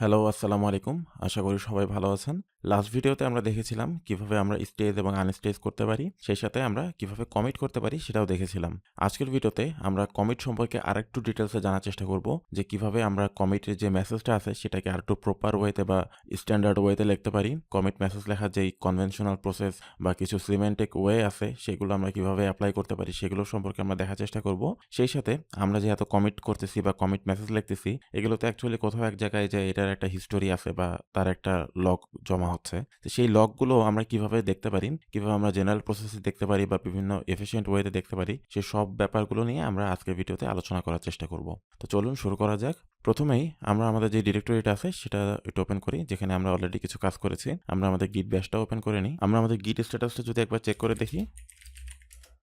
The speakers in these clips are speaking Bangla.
হ্যালো, আসসালামু আলাইকুম। আশা করি সবাই ভালো আছেন। লাস্ট ভিডিওতে আমরা দেখেছিলাম কীভাবে আমরা স্টেজ এবং আনস্টেজ করতে পারি। সেই সাথে আমরা কীভাবে কমিট করতে পারি সেটাও দেখেছিলাম। আজকের ভিডিওতে আমরা কমিট সম্পর্কে আরেকটু ডিটেলসে জানার চেষ্টা করব যে কীভাবে আমরা কমিটের যে মেসেজটা আছে সেটাকে আরেকটু প্রপার ওয়েতে বা স্ট্যান্ডার্ড ওয়েতে লিখতে পারি। কমিট মেসেজ লেখার যেই কনভেনশনাল প্রসেস বা কিছু সিমেন্টিক ওয়ে আছে সেগুলো আমরা কীভাবে অ্যাপ্লাই করতে পারি সেগুলো সম্পর্কে আমরা দেখার চেষ্টা করব। সেই সাথে আমরা যে এত কমিট করতেছি বা কমিট মেসেজ লিখতেছি এগুলোতে অ্যাকচুয়ালি কোথাও এক জায়গায় যে এটার একটা হিস্টোরি আছে বা তার একটা লগ জমা হচ্ছে। তো সেই লগগুলো আমরা কীভাবে দেখতে পারি, কীভাবে আমরা জেনারেল প্রসেসে দেখতে পারি বা বিভিন্ন এফিশিয়েন্ট ওয়েতে দেখতে পারি সেই সব ব্যাপারগুলো নিয়ে আমরা আজকের ভিডিওতে আলোচনা করার চেষ্টা করব। তো চলুন শুরু করা যাক। প্রথমেই আমরা আমাদের যে ডিরেক্টরিটা আছে সেটা একটু ওপেন করি যেখানে আমরা অলরেডি কিছু কাজ করেছি। আমরা আমাদের গিট ব্যাশটা ওপেন করে নিই। আমরা আমাদের গিট স্ট্যাটাসটা যদি একবার চেক করে দেখি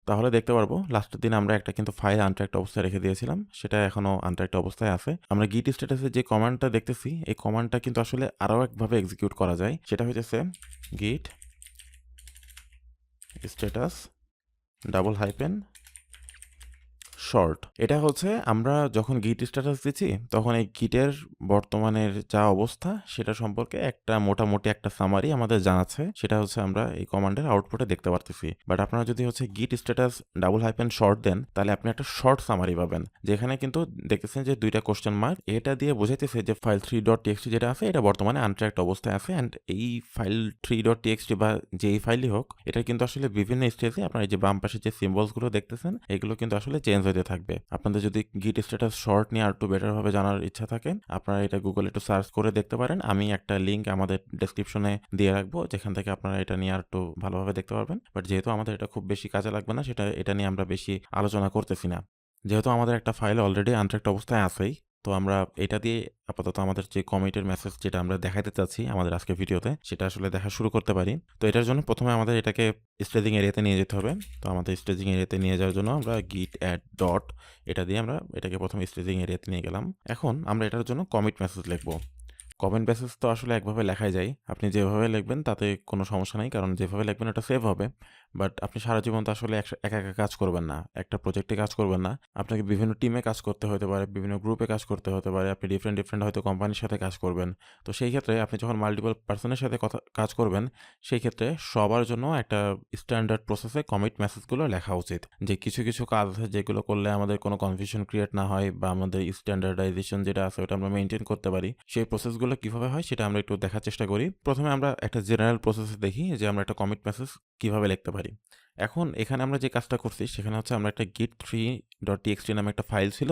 তাহলে দেখতে পারব। লাস্টের দিন আমরা একটা কিন্তু ফাইল আনট্র্যাক্ট অবস্থায় রেখে দিয়েছিলাম। সেটা এখনও আনট্র্যাক্ট অবস্থায় আছে। আমরা গিট স্ট্যাটাসে যে কমান্ডটা দেখতেছি, এই কমান্ডটা কিন্তু আসলে আরও একভাবে এক্সিকিউট করা যায়। সেটা হয়েছে গিট স্ট্যাটাস ডাবল হাইপেন শর্ট এটা হচ্ছে আমরা যখন গিট স্ট্যাটাস দিচ্ছি, তখন এই গিটের বর্তমানের যা অবস্থা, সেটা সম্পর্কে একটা মোটামুটি একটা সামারি আমাদের জানাচ্ছে। সেটা হচ্ছে আমরা এই কমান্ডের আউটপুটে দেখতে পারতেছি। বাট আপনারা যদি হচ্ছে git status double hyphen short দেন, তাহলে আপনি একটা শর্ট সামারি পাবেন, যেখানে কিন্তু দেখতেছেন যে দুইটা কোশ্চেন মার্ক এটা দিয়ে বোঝাইতেছে যে ফাইল থ্রি ডট টিএক্সটি যেটা আছে, এটা বর্তমানে আনট্র্যাক্ট অবস্থায় আছে। অ্যান্ড এই ফাইল থ্রি ডট টিএক্সটি বা যেই ফাইলই হোক, এটা কিন্তু আসলে বিভিন্ন স্টেজে আপনার এই যে বাম পাশে যে সিম্বলসগুলো দেখতেছেন, এগুলো কিন্তু আসলে চেঞ্জ হতে থাকবে। আপনাদের যদি গিট স্ট্যাটাস শর্ট নিয়ে আর একটু বেটারভাবে জানার ইচ্ছা থাকে, আপনারা এটা গুগলে একটু সার্চ করে দেখতে পারেন। আমি একটা লিঙ্ক আমাদের ডেসক্রিপশনে দিয়ে রাখব, যেখান থেকে আপনারা এটা নিয়ে আর একটু ভালোভাবে দেখতে পারবেন। বাট যেহেতু আমাদের এটা খুব বেশি কাজে লাগবে না, সেটা, এটা নিয়ে আমরা বেশি আলোচনা করতেছি না। যেহেতু আমাদের একটা ফাইল অলরেডি আনট্রাক্ট অবস্থায় আছেই তো আমরা এটা দিয়ে আপাতত আমাদের যে কমিটের মেসেজ যেটা আমরা দেখাতে চাচ্ছি আমাদের আজকের ভিডিওতে, সেটা আসলে দেখা শুরু করতে পারি। তো এটার জন্য প্রথমে আমাদের এটাকে স্টেজিং এরিয়াতে নিয়ে যেতে হবে। তো আমাদের স্টেজিং এরিয়াতে নিয়ে যাওয়ার জন্য আমরা গিট অ্যাড ডট এটা দিয়ে আমরা এটাকে প্রথমে স্টেজিং এরিয়াতে নিয়ে গেলাম। এখন আমরা এটার জন্য কমিট মেসেজ লিখব। কমেন্ট মেসেজ তো আসলে একভাবে লেখাই যায়। আপনি যেভাবে লিখবেন তাতে কোনো সমস্যা নেই, কারণ যেভাবে লিখবেন ওটা সেভ হবে। বাট আপনি সারা জীবন তো আসলে একা একা কাজ করবেন না। একটা প্রজেক্টে কাজ করবেন না। আপনাকে বিভিন্ন টিমে কাজ করতে হতে পারে, বিভিন্ন গ্রুপে কাজ করতে হতে পারে। আপনি ডিফারেন্ট ডিফারেন্ট হয়তো কোম্পানির সাথে কাজ করবেন। তো সেই ক্ষেত্রে আপনি যখন মাল্টিপল পার্সনের সাথে কথা, কাজ করবেন, সেই ক্ষেত্রে সবার জন্য একটা স্ট্যান্ডার্ড প্রসেসে কমিট মেসেজগুলো লেখা উচিত। যে কিছু কিছু কাজ আছে যেগুলো করলে আমাদের কোনো কনফিউশন ক্রিয়েট না হয় বা আমাদের স্ট্যান্ডার্ডাইজেশন যেটা আছে ওটা আমরা মেনটেন করতে পারি। সেই প্রসেসগুলো কীভাবে হয় সেটা আমরা একটু দেখার চেষ্টা করি। প্রথমে আমরা একটা জেনারেল প্রসেসে দেখি যে আমরা একটা কমিট মেসেজ কীভাবে লিখতে পারি। এখন এখানে আমরা যে কাজটা করছি সেখানে হচ্ছে আমরা একটা গিট থ্রি ডট টিএক্সটি নামে একটা ফাইল ছিল,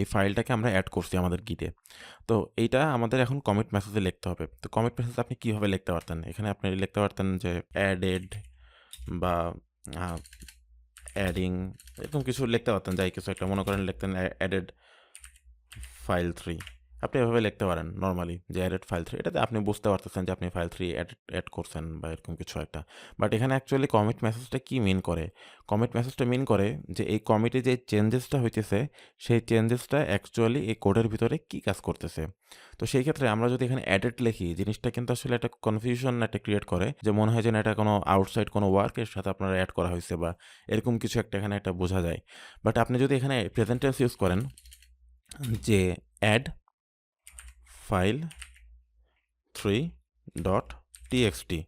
এই ফাইলটাকে আমরা অ্যাড করছি আমাদের গিটে তো এইটা আমাদের এখন কমিট মেসেজে লিখতে হবে। তো কমিট মেসেজ আপনি কীভাবে লিখতে পারতেন? এখানে আপনি লিখতে পারতেন যে অ্যাডেড বা অ্যাডিং এরকম কিছু লিখতে পারতেন, যাই কিছু একটা। মনে করেন লিখতেন অ্যাডেড ফাইল থ্রি আপনি এভাবে লিখতে পারেন নর্মালি যে অ্যাডেড ফাইল থ্রি এটাতে আপনি বুঝতে পারতেছেন যে আপনি ফাইল থ্রি অ্যাড অ্যাড করছেন বা এরকম কিছু একটা। বাট এখানে অ্যাকচুয়ালি কমিট মেসেজটা কী মিন করে? কমিট মেসেজটা মিন করে যে এই কমিটে যে চেঞ্জেসটা হইতেছে, সেই চেঞ্জেসটা অ্যাকচুয়ালি এই কোডের ভিতরে কী কাজ করতেছে? তো সেই ক্ষেত্রে আমরা যদি এখানে অ্যাডেড লিখি, জিনিসটা কিন্তু আসলে একটা কনফিউশন একটা ক্রিয়েট করে যে মনে হয় যেন এটা কোনো আউটসাইড কোনো ওয়ার্কের সাথে আপনার অ্যাড করা হয়েছে বা এরকম কিছু একটা এখানে একটা বোঝা যায়। বাট আপনি যদি এখানে প্রেজেন্টেন্স ইউজ করেন যে add file three dot TXT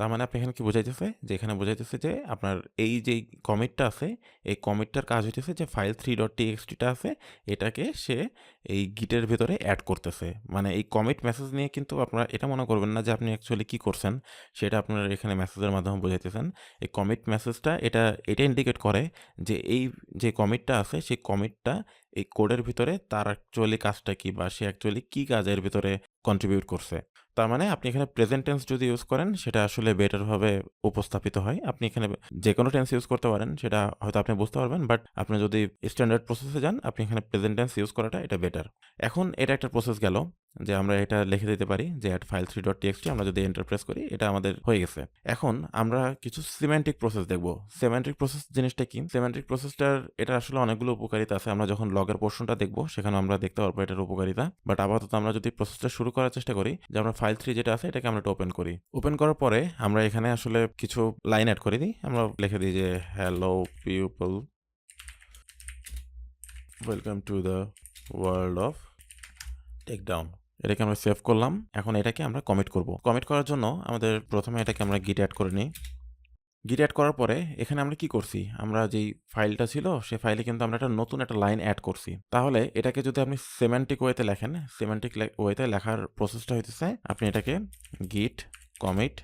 তার মানে আপনি এখানে কি বোঝাইতেছে? যে এখানে বোঝাইতেছে যে আপনার এই যে কমিটটা আছে, এই কমিটটার কাজ হইতেছে যে ফাইল থ্রি ডট টিএক্সটিটা আছে, এটাকে সে এই গিটের ভেতরে অ্যাড করতেছে। মানে এই কমিট মেসেজ নিয়ে কিন্তু আপনারা এটা মনে করবেন না যে আপনি অ্যাকচুয়ালি কী করছেন, সেটা আপনারা এখানে মেসেজের মাধ্যমে বোঝাইতেছেন। এই কমিট মেসেজটা এটা এটা ইন্ডিকেট করে যে এই যে কমিটটা আছে, সেই কমিটটা এই কোডের ভিতরে তার অ্যাকচুয়ালি কাজটা কি বা সে অ্যাকচুয়ালি কী কাজের ভিতরে কন্ট্রিবিউট করছে। তার মানে আপনি এখানে প্রেজেন্ট টেন্স যদি ইউজ করেন, সেটা আসলে বেটারভাবে উপস্থাপিত হয়। আপনি এখানে যে কোনো টেন্স ইউজ করতে পারেন, সেটা হয়তো আপনি বুঝতে পারবেন বাট আপনি যদি স্ট্যান্ডার্ড প্রসেসে যান, আপনি এখানে প্রেজেন্ট টেন্স ইউজ করাটা এটা বেটার এখন এটা একটা প্রসেস গেল। যে আমরা এটা লিখে দিতে পারি যে at file three dot TXT আমরা যদি এন্টারপ্রেস করি, এটা আমাদের হয়ে গেছে। এখন আমরা কিছু সিমেন্টিক প্রসেস দেখব। সেমেন্টিক প্রসেস জিনিসটা কি? সেমেন্টিক প্রসেসটার এটা আসলে অনেকগুলো উপকারিতা আছে। আমরা যখন লগের পোর্শনটা দেখব, সেখানে আমরা দেখতে পারব এটার উপকারিতা। বাট আপাতত আমরা যদি প্রসেসটা শুরু করার চেষ্টা করি, যে আমরা ফাইল থ্রি যেটা আছে, এটাকে আমরা ওপেন করি। ওপেন করার পরে আমরা এখানে আসলে কিছু লাইন অ্যাড করে দিই। আমরা লিখে দিই যে hello people welcome to the world of tech down এটাকে আমরা সেভ করলাম। এখন এটাকে আমরা কমিট করব। কমিট করার জন্য আমাদের প্রথমে এটাকে আমরা গিট অ্যাড করে নিই। গিট অ্যাড করার পরে এখানে আমরা কি করছি? আমরা যেই ফাইলটা ছিল সে ফাইলে কিন্তু আমরা একটা নতুন একটা লাইন অ্যাড করছি। তাহলে এটাকে যদি আপনি সেমেন্টিক ওয়েতে লেখেন, সেমেন্টিক ওয়েতে লেখার প্রসেসটা হইতেছে আপনি এটাকে গিট কমিট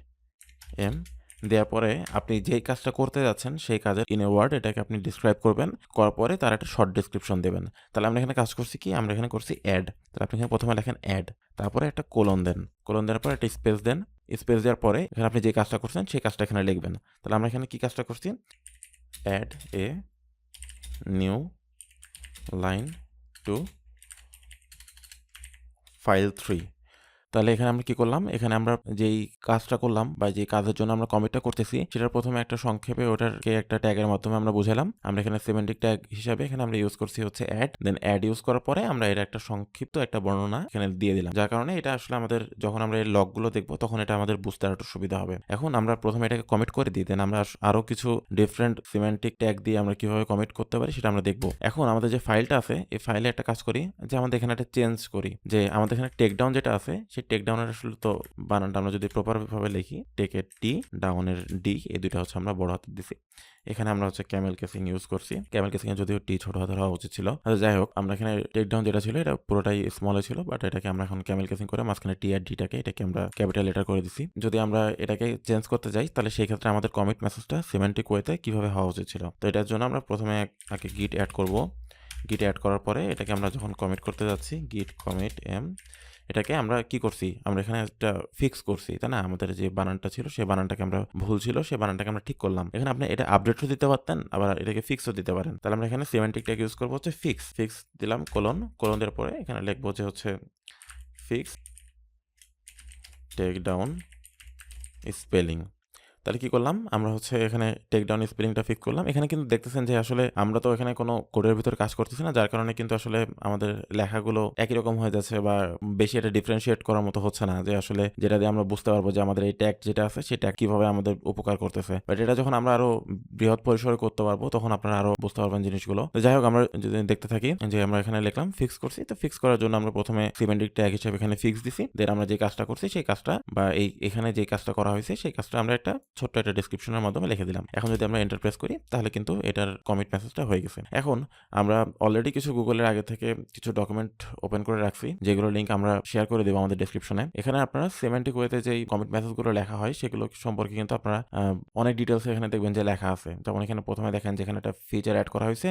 m দেওয়ার পরে আপনি যেই কাজটা করতে যাচ্ছেন, সেই কাজের ইন এ ওয়ার্ড এটাকে আপনি ডিসক্রাইব করবেন। করার পরে তার একটা শর্ট ডেসক্রিপশন দেবেন। তাহলে আমরা এখানে কাজ করছি কি? আমরা এখানে করছি অ্যাড তাহলে আপনি এখানে প্রথমে লেখেন অ্যাড তারপরে একটা কোলন দেন। কোলন দেওয়ার পরে একটা স্পেস দেন। স্পেস দেওয়ার পরে এখানে আপনি যে কাজটা করছেন, সেই কাজটা এখানে লিখবেন। তাহলে আমরা এখানে কী কাজটা করছি? Add a new line to file 3 তাহলে এখানে আমরা কি করলাম? এখানে আমরা যেই কাজটা করলাম বা যে কাজের জন্য আমরা কমিটটা করতেছি, সেটার প্রথমে একটা সংক্ষেপে ওটারকে একটা ট্যাগের মাধ্যমে আমরা বুঝালাম। আমরা এখানে সেমান্টিক ট্যাগ হিসাবে এখানে আমরা ইউজ করছি হচ্ছে অ্যাড দেন অ্যাড ইউজ করার পরে আমরা এর একটা সংক্ষিপ্ত একটা বর্ণনা এখানে দিয়ে দিলাম। যার কারণে এটা আসলে আমাদের যখন আমরা এর লগগুলো দেখব, তখন এটা আমাদের বুঝতে আরেকটু সুবিধা হবে। এখন আমরা প্রথমে এটাকে কমিট করে দিই। দেন আমরা আরও কিছু ডিফারেন্ট সিমেন্টিক ট্যাগ দিয়ে আমরা কীভাবে কমিট করতে পারি সেটা আমরা দেখব এখন আমাদের যে ফাইলটা আছে, এই ফাইলে একটা কাজ করি যে আমাদের এখানে একটা চেঞ্জ করি। যে আমাদের এখানে টেকডাউন যেটা আছে সেই টেক ডাউনের আসলে তো বানানটা আমরা যদি প্রপার ভাবে লিখি টেকের টি ডাউনের ডি এই দুইটা হচ্ছে আমরা বড় হাতে দিছি। এখানে আমরা হচ্ছে ক্যামেল কেসিং ইউজ করছি। ক্যামেল কেসিং যদিও টি ছোট হাতের হওয়া উচিত ছিল। আচ্ছা যাই হোক, আমরা এখানে টেক ডাউন যেটা ছিল, এটা পুরোটাই স্মলে ছিল বাট এটাকে আমরা এখন ক্যামেল কেসিং করে মাঝখানে টি আর ডিটাকে এটাকে আমরা ক্যাপিটাল লেটার করে দিছি। যদি আমরা এটাকে চেঞ্জ করতে যাই, তাহলে সেই ক্ষেত্রে আমাদের কমিট মেসেজটা সেমান্টিক ওয়েতে কীভাবে হওয়া উচিত ছিল। তো এটার জন্য আমরা প্রথমে আগে git অ্যাড করব। Git অ্যাড করার পরে এটাকে আমরা যখন কমিট করতে যাচ্ছি গিট commit এম এটাকে আমরা কি করছি? আমরা এখানে একটা ফিক্স করছি, তাই না? আমাদের যে বানানটা ছিল সেই বানানটাকে আমরা ভুল ছিল সেই বানানটাকে আমরা ঠিক করলাম। এখানে আপনি এটা আপডেটও দিতে পারতেন আবার এটাকে ফিক্সও দিতে পারেন। তাহলে আমরা এখানে সেমান্টিক ট্যাগ ইউজ করব হচ্ছে ফিক্স। ফিক্স দিলাম কোলন, কোলন দেওয়ার পরে এখানে লিখব যে হচ্ছে ফিক্স টেক ডাউন স্পেলিং। তাহলে কি করলাম? আমরা হচ্ছে এখানে টেক ডাউন স্পেলিংটা ফিক্স করলাম। এখানে কিন্তু দেখতেছেন যে আসলে আমরা তো এখানে কোনো কোডের ভিতরে কাজ করতেছি না। যার কারণে কিন্তু আসলে আমাদের লেখাগুলো একই রকম হয়ে যাচ্ছে বা বেশি এটা ডিফারেন্সিয়েট করার মতো হচ্ছে না। যে আসলে যেটা দিয়ে আমরা বুঝতে পারব যে আমাদের এই ট্যাগ যেটা আছে, সেটা কীভাবে আমাদের উপকার করতেছে। বাট এটা যখন আমরা আরও বৃহৎ পরিসরে করতে পারব, তখন আপনারা আরও বুঝতে পারবেন জিনিসগুলো। যাই হোক, আমরা যদি দেখতে থাকি যে আমরা এখানে লিখলাম ফিক্স করছি। তো ফিক্স করার জন্য আমরা প্রথমে সেমান্টিক ট্যাগ হিসেবে এখানে ফিক্স দিছি। দেন আমরা যে কাজটা করছি, সেই কাজটা বা এই এখানে যে কাজটা করা হয়েছে, সেই কাজটা আমরা একটা ছোট্ট একটা ডেসক্রিপশনের মাধ্যমে লিখে দিলাম। এখন যদি আমরা এন্টার প্রেস করি তাহলে কিন্তু এটার কমিট মেসেজটা হয়ে গেছে। এখন আমরা অলরেডি কিছু গুগলের আগে থেকে কিছু ডকুমেন্ট ওপেন করে রাখছি যেগুলো লিঙ্ক আমরা শেয়ার করে দেবো আমাদের ডেসক্রিপশনে। এখানে আপনারা সেমান্টিক ওয়েতে যেই কমিট মেসেজগুলো লেখা হয় সেগুলো সম্পর্কে কিন্তু আপনারা অনেক ডিটেলস এখানে দেখবেন যে লেখা আছে। যেমন এখানে প্রথমে দেখেন যেখানে একটা ফিচার অ্যাড করা হয়েছে।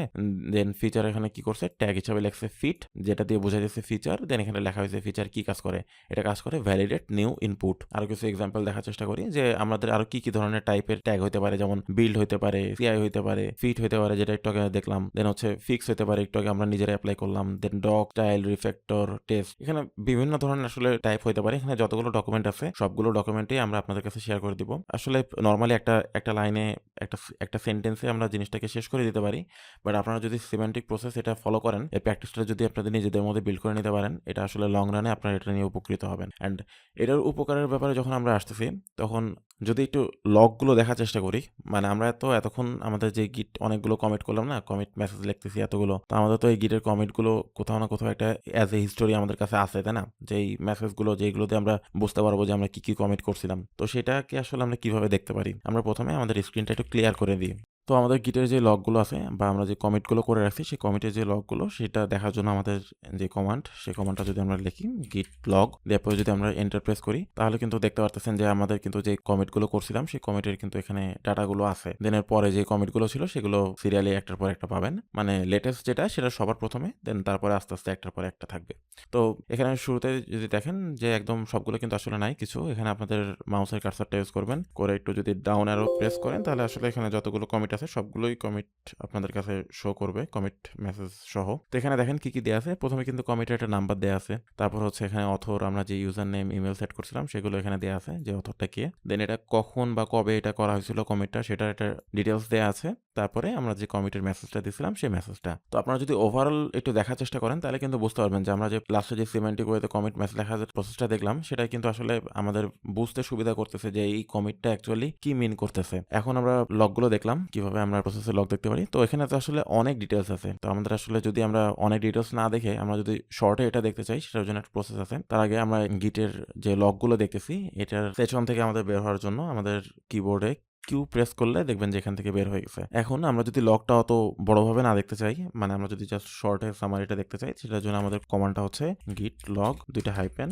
দেন ফিচার এখানে কি করছে? ট্যাগ হিসেবে লেখছে ফিট যেটা দিয়ে বোঝা যাচ্ছে ফিচার। দেন এখানে লেখা হয়েছে ফিচার কি কাজ করে? এটা কাজ করে ভ্যালিডেট নিউ ইনপুট। আরও কিছু এক্সাম্পল দেখার চেষ্টা করি যে আমাদের আরও কি, কি ধরনের টাইপের ট্যাগ হতে পারে যেমন বিল্ড হতে পারে, সিআই হতে পারে, ফিট হইতে পারে যেটা একটু আগে দেখলাম। দেন হচ্ছে ফিক্স হতে পারে একটু আগে আমরা নিজেরা অ্যাপ্লাই করলাম। Then doc, style, refactor, test এখানে বিভিন্ন ধরনের আসলে টাইপ হইতে পারে। এখানে যতগুলো ডকুমেন্ট আছে সবগুলো ডকুমেন্টই আমরা আপনাদের কাছে শেয়ার করে দিব। আসলে নর্মালি একটা একটা লাইনে একটা একটা সেন্টেন্সে আমরা জিনিসটাকে শেষ করে দিতে পারি। বাট আপনারা যদি সিমেন্টিক প্রসেস এটা ফলো করেন এই প্র্যাকটিসটা যদি আপনাদের নিজেদের মধ্যে বিল্ড করে নিতে পারেন এটা আসলে লং রানে আপনারা এটা নিয়ে উপকৃত হবেন। অ্যান্ড এটার উপকারের ব্যাপারে যখন আমরা আসতেছি তখন যদি একটু লগগুলো দেখার চেষ্টা করি মানে আমরা তো এতক্ষণ আমাদের যে গিট অনেকগুলো কমেন্ট করলাম না কমেন্ট মেসেজ লিখতেছি এতগুলো, তো আমাদের তো এই গিটের কমেন্টগুলো কোথাও না কোথাও একটা অ্যাজ এ হিস্টোরি আমাদের কাছে আছে, তাই না? যে এই মেসেজগুলো যেগুলোতে আমরা বুঝতে পারব যে আমরা কী কী কমেন্ট করছিলাম। তো সেটাকে আসলে আমরা কীভাবে দেখতে পারি? আমরা প্রথমে আমাদের স্ক্রিনটা একটু ক্লিয়ার করে দিই। তো আমাদের গিটের যে লগগুলো আছে বা আমরা যে কমিটগুলো করে রাখছি, সেই কমিটের যে লগগুলো সেটা দেখার জন্য আমাদের যে কমান্ড সেই কমান্ডটা যদি আমরা লিখি গিট লগ এরপর যদি আমরা এন্টার প্রেস করি, তাহলে কিন্তু দেখতে পারতেছেন যে আমাদের কিন্তু যে কমিটগুলো করছিলাম, সেই কমিটের কিন্তু এখানে ডাটাগুলো আছে। দেন এর পরে যে কমিটগুলো ছিল, সেগুলো সিরিয়ালি একটার পর একটা পাবেন। মানে লেটেস্ট যেটা, সেটা সবার প্রথমে দেন তারপরে আস্তে আস্তে একটার পর একটা থাকবে। তো এখানে শুরুতে যদি দেখেন যে একদম সবগুলো কিন্তু আসলে নাই কিছু, এখানে আপনাদের মাউসের কার্সারটা ইউজ করবেন। করে একটু যদি ডাউন অ্যারো প্রেস করেন, তাহলে আসলে এখানে যতগুলো কমিট আছে সবগুলোই কমিট আপনাদের কাছে শো করবে কমিট মেসেজ সহ। তো এখানে দেখেন কি কি দেওয়া আছে? প্রথমে কিন্তু কমিটের একটা নাম্বার দেওয়া আছে। তারপর হচ্ছে এখানে অথর আমরা যে ইউজার নেম ইমেল সেট করছিলাম, সেগুলো এখানে দেওয়া আছে, যে অথরটা কে। দেন এটা কখন বা কবে এটা করা হয়েছিল কমিটটা সেটার একটা ডিটেলস দেওয়া আছে। তারপরে আমরা যে কমিটের মেসেজটা দিয়েছিলাম, সেই মেসেজটা তো আপনারা যদি ওভারঅল একটু দেখার চেষ্টা করেন, তাহলে কিন্তু বুঝতে পারবেন যে আমরা যে লাস্টে যে সিমেন্টিক ওয়েতে কমিট মেসেজ লেখার যে প্রসেসটা দেখলাম সেটা কিন্তু আসলে আমাদের বুঝতে সুবিধা করতেছে যে এই কমিটটা অ্যাকচুয়ালি কি মিন করতেছে। এখন আমরা লগগুলো দেখলাম, কীভাবে কীভাবে আমরা প্রসেসের লগ দেখতে পারি। তো এখানে তো আসলে অনেক ডিটেলস আছে। তো আমাদের আসলে যদি আমরা অনেক ডিটেলস না দেখে আমরা যদি শর্টে এটা দেখতে চাই সেটার জন্য একটা প্রসেস আছে। তার আগে আমরা গিটের যে লকগুলো দেখতেছি এটার সেকশন থেকে আমাদের বের হওয়ার জন্য আমাদের কিবোর্ডে কিউ প্রেস করলে দেখবেন যে এখান থেকে বের হয়ে গেছে। এখন আমরা যদি লকটা অত বড়ভাবে না দেখতে চাই, মানে আমরা যদি জাস্ট শর্টে সামারিটা দেখতে চাই সেটার জন্য আমাদের কমান্ডটা হচ্ছে গিট log ২ টা হাইফেন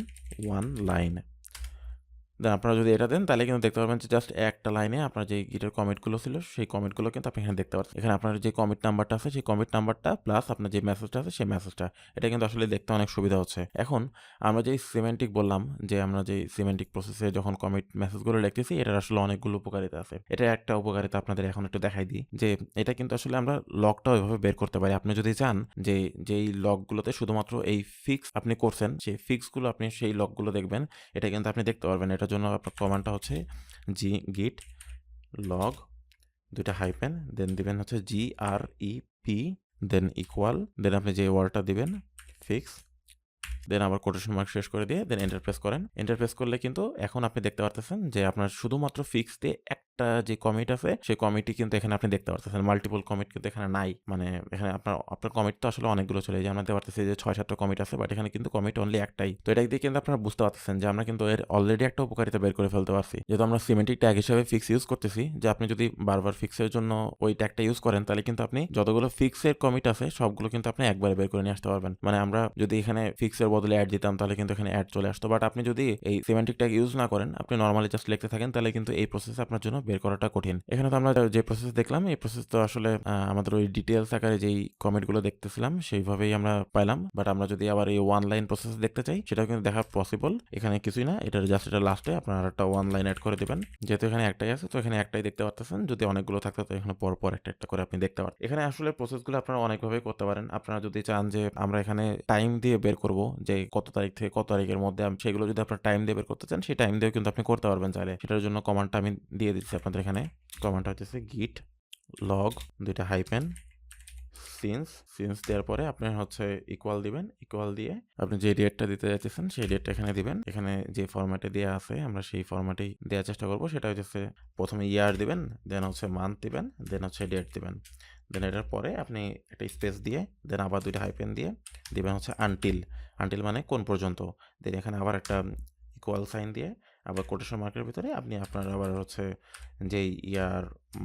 1 লাইন। দেন আপনারা যদি এটা দেন, তাহলে কিন্তু দেখতে পারবেন যে জাস্ট একটা লাইনে আপনার যে গিটের কমিটগুলো ছিল, সেই কমেন্টগুলো কিন্তু আপনি এখানে দেখতে পাচ্ছেন। এখানে আপনার যে কমিট নাম্বারটা আছে, সেই কমিট নাম্বারটা প্লাস আপনার যে মেসেজটা আছে, সেই মেসেজটা। এটা কিন্তু আসলে দেখতে অনেক সুবিধা হচ্ছে। এখন আমরা যেই সিমেন্টিক বললাম, যে আমরা যেই সিমেন্টিক প্রসেসে যখন কমিট মেসেজগুলো লিখতেছি, এটার আসলে অনেকগুলো উপকারিতা আছে। এটা একটা উপকারিতা আপনাদের এখন একটু দেখাই দিই, যে এটা কিন্তু আসলে আমরা লগটাও এভাবে বের করতে পারি। আপনি যদি চান যে যেই লকগুলোতে শুধুমাত্র এই ফিক্স আপনি করছেন, সেই ফিক্সগুলো আপনি সেই লকগুলো দেখবেন। এটা কিন্তু আপনি দেখতে পারবেন। এটার জন্য আপনার কমান্ডটা হচ্ছে জি git log ২ টা হাইফেন দেন দিবেন হচ্ছে জি আর ই পি দেন ইকুয়াল দেন আপনি যে ওয়ার্ডটা দিবেন ফিক্স দেন আবার কোটেশন মার্ক শেষ করে দিয়ে দেন এন্টার প্রেস করেন। এন্টার প্রেস করলে কিন্তু এখন আপনি দেখতে পারতেছেন যে আপনার শুধুমাত্র ফিক্স দিয়ে একটা যে কমিট আছে, সেই কমিটি কিন্তু এখানে আপনি দেখতে পারতেছেন। মাল্টিপল কমিট কিন্তু এখানে নাই। মানে এখানে আপনার আপনার কমিট তো আসলে অনেকগুলো চলে যায়। আমরা দেখতে পারতেছি যে ৬-৭ টা কমিট আছে বাট এখানে কিন্তু কমিট অনলি একটাই। তো এটা দিয়ে কিন্তু আপনারা বুঝতে পারতেছেন যে আমরা কিন্তু এর অলরেডি একটা উপকারিতা বের করে ফেলতে পারছি। যেহেতু আমরা সিমেন্টিক ট্যাগ হিসেবে ফিক্স ইউজ করতেছি, যে আপনি যদি বারবার ফিক্সের জন্য ওই ট্যাগটা ইউজ করেন, তাহলে কিন্তু আপনি যতগুলো ফিক্সের কমিট আছে, সবগুলো কিন্তু আপনি একবারে বের করে নিয়ে আসতে পারবেন। মানে আমরা যদি এখানে ফিক্সের বদলে অ্যাড দিতাম তাহলে কিন্তু এখানে অ্যাড চলে আসতো। বাট আপনি যদি এই সিমেন্টিক ট্যাগ ইউজ না করেন আপনি নর্মালি জাস্ট লিখতে থাকেন তাহলে কিন্তু এই প্রসেস আপনার জন্য বের করাটা কঠিন। এখানে তো আমরা যে প্রসেস দেখলাম এই প্রসেস তো আসলে আমাদের ওই ডিটেলস আকারে যেই কমেন্টগুলো দেখতেছিলাম সেইভাবেই আমরা পাইলাম। বাট আমরা যদি আবার এই ওয়ান লাইন প্রসেস দেখতে চাই সেটাও কিন্তু দেখা পসিবল। এখানে কিছুই না। এটার জাস্ট এটা লাস্টে আপনারা একটা ওয়ান লাইন অ্যাড করে দেবেন যেহেতু এখানে একটাই আছে তো এখানে একটাই দেখতে পারতেছেন। যদি অনেকগুলো থাকতো তো এখানে পর, পর একটা, একটা করে আপনি দেখতে পারতেন। এখানে আসলে প্রসেসগুলো আপনারা অনেকভাবেই করতে পারেন। আপনারা যদি চান যে আমরা এখানে টাইম দিয়ে বের করব যে কত তারিখ থেকে কত তারিখের মধ্যে আমি সেগুলো যদি আপনার টাইম দিয়ে বের করতে চান সেই টাইম দিয়েও কিন্তু আপনি করতে পারবেন চাইলে। সেটার জন্য কমান্ডটা আমি দিয়ে দিচ্ছি আপনাদের এখানে। কমান্ডটা হচ্ছে git লগ ২ টা হাইফেন সিন্স সিন্স দেওয়ার পরে আপনি হচ্ছে ইকুয়াল দিবেন। ইকুয়াল দিয়ে আপনি যে ডেটটা দিতে যাচ্ছেন সেই ডেটটা এখানে দিবেন। এখানে যে ফরম্যাটে দেওয়া আছে আমরা সেই ফরম্যাটেই দেওয়ার চেষ্টা করব। সেটা হচ্ছে প্রথমে ইয়ার দিবেন, দেন হচ্ছে মান্থ দিবেন, দেন হচ্ছে ডেট দিবেন। দেন এটার পরে আপনি একটা স্পেস দিয়ে দেন আবার ২ টা হাইফেন দিয়ে দিবেন হচ্ছে আনটিল। আনটিল মানে কোন পর্যন্ত। দেন এখানে আবার একটা ইকুয়াল সাইন দিয়ে আবার কোটেশন মার্কের ভিতরে আপনি আপনার আবার হচ্ছে যেই ইয়ার,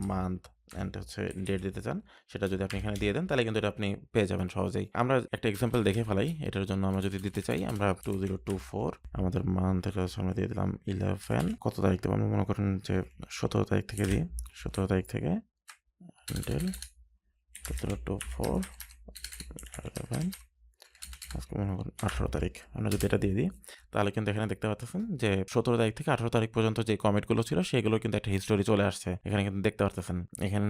মান্থ অ্যান্ড হচ্ছে ডেট দিতে চান সেটা যদি আপনি এখানে দিয়ে দেন তাহলে কিন্তু এটা আপনি পেয়ে যাবেন সহজেই। আমরা একটা এক্সাম্পল দেখে ফেলাই। এটার জন্য আমরা যদি দিতে চাই আমরা 2024 আমাদের মান্থ এটা হচ্ছে আমরা দিয়ে দিলাম 11 কত তারিখ দেব? আমরা মনে করেন যে ১৭ তারিখ থেকে দিই। ১৭ তারিখ থেকে আনটিল 17/24 11 আজকে মনে ১৮ তারিখ। আমরা যদি এটা দিয়ে দিই, তাহলে কিন্তু এখানে দেখতে পারতেছেন যে ১৭ তারিখ থেকে ১৮ তারিখ পর্যন্ত যে কমিটগুলো ছিল, সেগুলো কিন্তু একটা হিস্টোরি চলে আসছে। এখানে কিন্তু দেখতে পারতেছেন। এখানে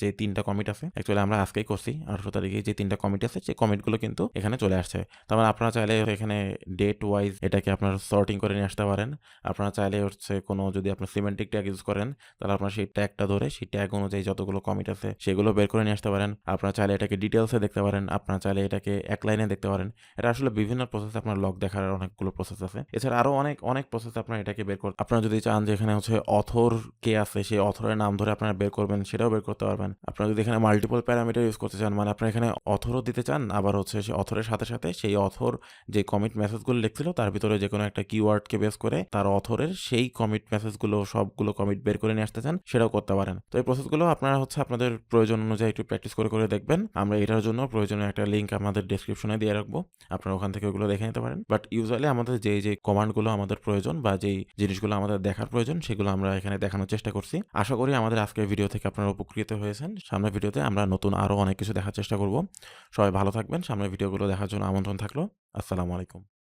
যে তিনটা কমিট আছে অ্যাকচুয়ালি আমরা আজকেই করছি। ১৮ তারিখে যে ৩ টা কমিট আছে, সেই কমিটগুলো কিন্তু এখানে চলে আসছে। তার মানে আপনারা চাইলে এখানে ডেট ওয়াইজ এটাকে আপনার সর্টিং করে নিয়ে আসতে পারেন। আপনারা চাইলে হচ্ছে কোনো যদি আপনার সিমেন্টিক ট্যাগ ইউজ করেন, তাহলে আপনারা সেই ট্যাগটা ধরে, সেই ট্যাগ অনুযায়ী যতগুলো কমিট আছে, সেগুলো বের করে নিয়ে আসতে পারেন। আপনারা চাইলে এটাকে ডিটেইলসে দেখতে পারেন। আপনারা চাইলে এটাকে এক লাইনে দেখতে পারেন। এটা আসলে বিভিন্ন প্রসেস আপনার লগ দেখার অনেকগুলো প্রসেস আছে। এছাড়া আরও অনেক, অনেক প্রসেস আপনার এটাকে বের কর আপনারা যদি চান যে এখানে হচ্ছে অথর কে আছে সেই অথরের নাম ধরে আপনারা বের করবেন সেটাও বের করতে পারবেন। আপনারা যদি এখানে মাল্টিপল প্যারামিটার ইউজ করতে চান মানে আপনারা এখানে অথরও দিতে চান আবার হচ্ছে সেই অথরের সাথে, সাথে সেই অথর যে কমিট মেসেজগুলো লিখছিল তার ভিতরে যেকোনো একটা কিওয়ার্ডকে বেস করে তার অথরের সেই কমিট মেসেজগুলো সবগুলো কমিট বের করে নিয়ে আসতে চান সেটাও করতে পারেন। তো এই প্রসেসগুলো আপনারা হচ্ছে আপনাদের প্রয়োজন অনুযায়ী একটু প্র্যাকটিস করে, করে দেখবেন। আমরা এটার জন্য প্রয়োজনীয় একটা লিঙ্ক আমাদের ডেসক্রিপশনে দিয়ে রাখব। আপনারা ওখান থেকে ওগুলো দেখে নিতে পারেন। বাট ইউজুয়ালি আমাদের যে যে কমান্ডগুলো আমাদের প্রয়োজন বা যেই জিনিসগুলো আমাদের দেখার প্রয়োজন, সেগুলো আমরা এখানে দেখানোর চেষ্টা করছি। আশা করি আমাদের আজকের ভিডিও থেকে আপনারা উপকৃত হয়েছেন। সামনের ভিডিওতে আমরা নতুন আরও অনেক কিছু দেখার চেষ্টা করব। সবাই ভালো থাকবেন। সামনের ভিডিওগুলো দেখার জন্য আমন্ত্রণ থাকল। আসসালামু আলাইকুম।